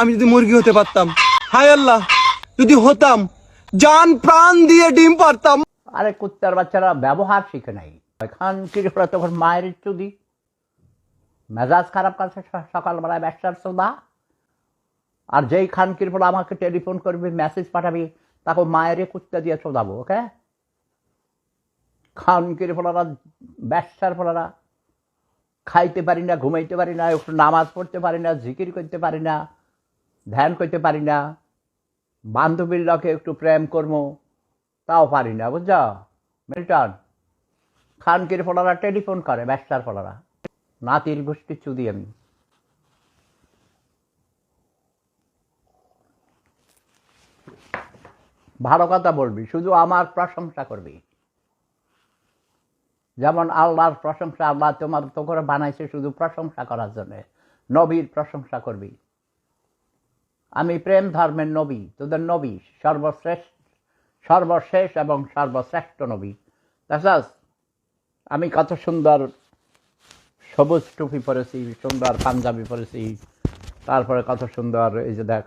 আমি যদি মুরগি হতে পারতাম। হায় আল্লাহ, যদি হতাম, জান প্রাণ দিয়ে ডিম পারতাম। আরে কুত্তার বাচ্চারা ব্যবহার শিখে নাই। খান কিরিফলা তখন মায়ের চুদি। মেজাজ খারাপ করছে সকালবেলায় ব্যবসার সোদা আর যেই খান কিরিফলা আমাকে টেলিফোন করবি, মেসেজ পাঠাবি, তাকে মায়ের কুত্তা দিয়ে চোদাবো, ওকে? খান কিরিফলারা ব্যবসার ফলারা, খাইতে পারি না, ঘুমাইতে পারি না, একটু নামাজ পড়তে পারি না, জিকির করতে পারি না। ধ্যান করতে পারি না। বান্ধবীর লোকে একটু প্রেম করব, তাও পারি না, বুঝছ? মিল্টন, খানকির ফলারা টেলিফোন করে ব্যবসার ফলারা নাতির গোষ্ঠী চুদি আমি। ভালো কথা বলবি, শুধু আমার প্রশংসা করবি। যেমন আল্লাহর প্রশংসা, আল্লাহ তোমার তো করে বানাইছে শুধু প্রশংসা করার জন্য। নবীর প্রশংসা করবি। আমি প্রেম ধর্মের নবী, তোদের নবী, সর্বশ্রেষ্ঠ, সর্বশেষ এবং সর্বশ্রেষ্ঠ নবী। দেখাস আমি কত সুন্দর সবুজ টুপি পরেছি, সুন্দর পাঞ্জাবি পরেছি, তারপরে কত সুন্দর, এই যে দেখ